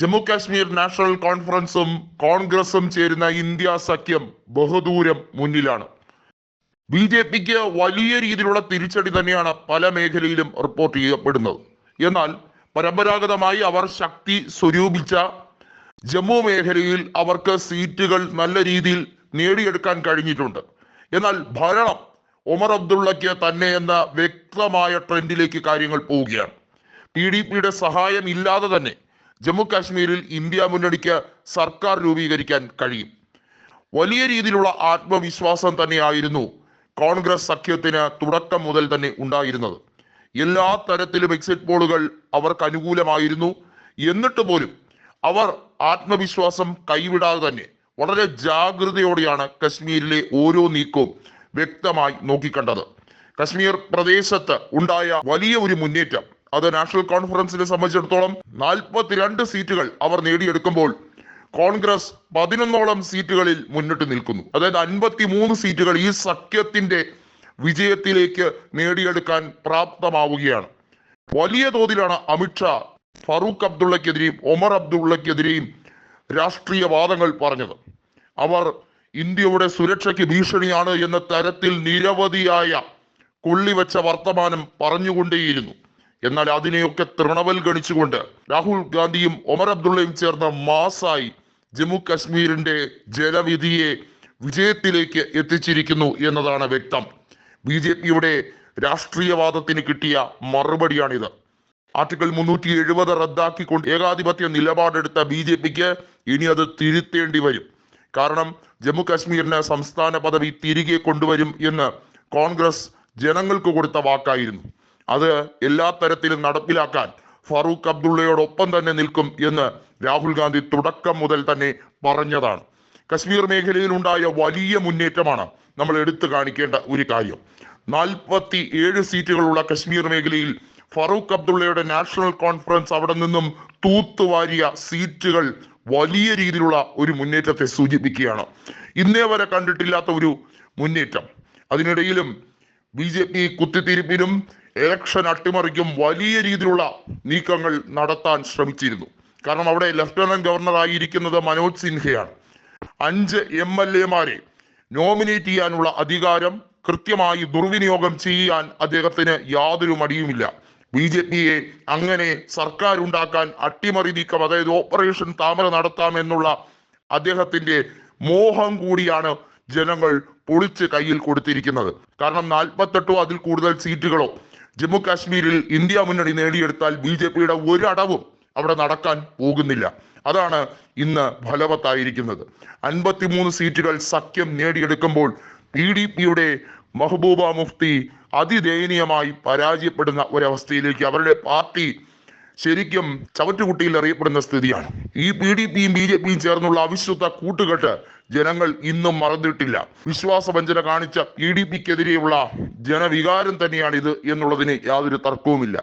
Jammu Kashmir national കോൺഫറൻസും കോൺഗ്രസും ചേരുന്ന India സഖ്യം ബഹുദൂരം മുന്നിലാണ്. ബി ജെ പിക്ക് വലിയ രീതിയിലുള്ള തിരിച്ചടി തന്നെയാണ് പല മേഖലയിലും റിപ്പോർട്ട് ചെയ്യപ്പെടുന്നത്. എന്നാൽ പരമ്പരാഗതമായി അവർ ശക്തി സ്വരൂപിച്ച ജമ്മു മേഖലയിൽ അവർക്ക് സീറ്റുകൾ നല്ല രീതിയിൽ നേടിയെടുക്കാൻ കഴിഞ്ഞിട്ടുണ്ട്. എന്നാൽ ഭരണം ഒമർ അബ്ദുള്ളയ്ക്ക് തന്നെ എന്ന വ്യക്തമായ ട്രെൻഡിലേക്ക് കാര്യങ്ങൾ പോവുകയാണ്. പി ഡി പിയുടെ സഹായം ഇല്ലാതെ തന്നെ ജമ്മു കാശ്മീരിൽ ഇന്ത്യ മുന്നണിക്ക് സർക്കാർ രൂപീകരിക്കാൻ കഴിയും. വലിയ രീതിയിലുള്ള ആത്മവിശ്വാസം തന്നെയായിരുന്നു കോൺഗ്രസ് സഖ്യത്തിന് തുടക്കം മുതൽ തന്നെ ഉണ്ടായിരുന്നത്. എല്ലാ തരത്തിലും എക്സിറ്റ് പോളുകൾ അവർക്ക് അനുകൂലമായിരുന്നു. എന്നിട്ട് പോലും അവർ ആത്മവിശ്വാസം കൈവിടാതെ തന്നെ വളരെ ജാഗ്രതയോടെയാണ് കശ്മീരിലെ ഓരോ നീക്കവും വ്യക്തമായി നോക്കിക്കണ്ടത്. കശ്മീർ പ്രദേശത്ത് ഉണ്ടായ വലിയ ഒരു മുന്നേറ്റം അത് നാഷണൽ കോൺഫറൻസിനെ സംബന്ധിച്ചിടത്തോളം നാൽപ്പത്തിരണ്ട് സീറ്റുകൾ അവർ നേടിയെടുക്കുമ്പോൾ കോൺഗ്രസ് പതിനൊന്നോളം സീറ്റുകളിൽ മുന്നിട്ട് നിൽക്കുന്നു. അതായത് അൻപത്തി മൂന്ന് സീറ്റുകൾ ഈ സഖ്യത്തിന്റെ വിജയത്തിലേക്ക് നേടിയെടുക്കാൻ പ്രാപ്തമാവുകയാണ്. വലിയ തോതിലാണ് അമിത്ഷാ ഫറൂഖ് അബ്ദുള്ളക്കെതിരെയും ഒമർ അബ്ദുള്ളക്കെതിരെയും രാഷ്ട്രീയ വാദങ്ങൾ പറഞ്ഞത്. അവർ ഇന്ത്യയുടെ സുരക്ഷയ്ക്ക് ഭീഷണിയാണ് എന്ന തരത്തിൽ നിരവധിയായ കൊള്ളിവെച്ച വർത്തമാനം പറഞ്ഞുകൊണ്ടേയിരുന്നു. എന്നാൽ അതിനെയൊക്കെ തൃണവൽഗണിച്ചുകൊണ്ട് രാഹുൽ ഗാന്ധിയും ഒമർ അബ്ദുള്ളയും ചേർന്ന മാസായി ജമ്മു കശ്മീരിന്റെ ജലവിധിയെ വിജയത്തിലേക്ക് എത്തിച്ചിരിക്കുന്നു എന്നതാണ് വ്യക്തം. ബി ജെ പിയുടെ രാഷ്ട്രീയവാദത്തിന് കിട്ടിയ മറുപടിയാണിത്. ആർട്ടിക്കിൾ മുന്നൂറ്റി എഴുപത് റദ്ദാക്കിക്കൊണ്ട് ഏകാധിപത്യ നിലപാടെടുത്ത ബി ജെ പിക്ക് ഇനി അത് തിരുത്തേണ്ടി വരും. കാരണം ജമ്മു കാശ്മീരിന് സംസ്ഥാന പദവി തിരികെ കൊണ്ടുവരും എന്ന് കോൺഗ്രസ് ജനങ്ങൾക്ക് കൊടുത്ത വാക്കായിരുന്നു. അത് എല്ലാ തരത്തിലും നടപ്പിലാക്കാൻ ഫറൂഖ് അബ്ദുള്ളയോടൊപ്പം തന്നെ നിൽക്കും എന്ന് രാഹുൽ ഗാന്ധി തുടക്കം മുതൽ തന്നെ പറഞ്ഞതാണ്. കശ്മീർ മേഖലയിൽ ഉണ്ടായ വലിയ മുന്നേറ്റമാണ് നമ്മൾ എടുത്തു കാണിക്കേണ്ട ഒരു കാര്യം. നാൽപ്പത്തി ഏഴ് സീറ്റുകളുള്ള കശ്മീർ മേഖലയിൽ ഫറൂഖ് അബ്ദുള്ളയുടെ നാഷണൽ കോൺഫറൻസ് അവിടെ നിന്നും തൂത്തുവാരിയ സീറ്റുകൾ വലിയ രീതിയിലുള്ള ഒരു മുന്നേറ്റത്തെ സൂചിപ്പിക്കുകയാണ്. ഇന്നേ വരെ കണ്ടിട്ടില്ലാത്ത ഒരു മുന്നേറ്റം. അതിനിടയിലും ബി ജെ പി കുത്തിത്തിരിപ്പിനും ഇലക്ഷൻ അട്ടിമറിക്കും വലിയ രീതിയിലുള്ള നീക്കങ്ങൾ നടത്താൻ ശ്രമിച്ചിരുന്നു. കാരണം അവിടെ ലഫ്റ്റനന്റ് ഗവർണർ ആയിരിക്കുന്നത് മനോജ് സിൻഹയാണ്. അഞ്ച് എം എൽ എമാരെ നോമിനേറ്റ് ചെയ്യാനുള്ള അധികാരം കൃത്യമായി ദുർവിനിയോഗം ചെയ്യാൻ അദ്ദേഹത്തിന് യാതൊരു മടിയുമില്ല. ബി ജെ പിയെ അങ്ങനെ സർക്കാർ ഉണ്ടാക്കാൻ അട്ടിമറി നീക്കം അതായത് ഓപ്പറേഷൻ താമര നടത്താമെന്നുള്ള അദ്ദേഹത്തിന്റെ മോഹം കൂടിയാണ് ജനങ്ങൾ പൊളിച്ച് കയ്യിൽ കൊടുത്തിരിക്കുന്നത്. കാരണം നാൽപ്പത്തെട്ടോ അതിൽ കൂടുതൽ സീറ്റുകളോ ജമ്മു കാശ്മീരിൽ ഇന്ത്യ മുന്നണി നേടിയെടുത്താൽ ബി ജെ പിയുടെ ഒരടവും അവിടെ നടക്കാൻ പോകുന്നില്ല. അതാണ് ഇന്ന് ഫലവത്തായിരിക്കുന്നത്. അൻപത്തിമൂന്ന് സീറ്റുകൾ സഖ്യം നേടിയെടുക്കുമ്പോൾ പി ഡി പിയുടെ മെഹബൂബ മുഫ്തി അതിദയനീയമായി പരാജയപ്പെടുന്ന ഒരവസ്ഥയിലേക്ക് അവരുടെ പാർട്ടി ശരിക്കും ചവറ്റുകുട്ടിയിൽ അറിയപ്പെടുന്ന സ്ഥിതിയാണ്. ഈ പി ഡി പിയും ബി ജെ പിയും ചേർന്നുള്ള അവിശുദ്ധ കൂട്ടുകെട്ട് ജനങ്ങൾ ഇന്നും മറന്നിട്ടില്ല. വിശ്വാസവഞ്ചന കാണിച്ച ഇ ഡി പിക്കെതിരെയുള്ള ജനവികാരം തന്നെയാണ് ഇത് എന്നുള്ളതിന് യാതൊരു തർക്കവുമില്ല.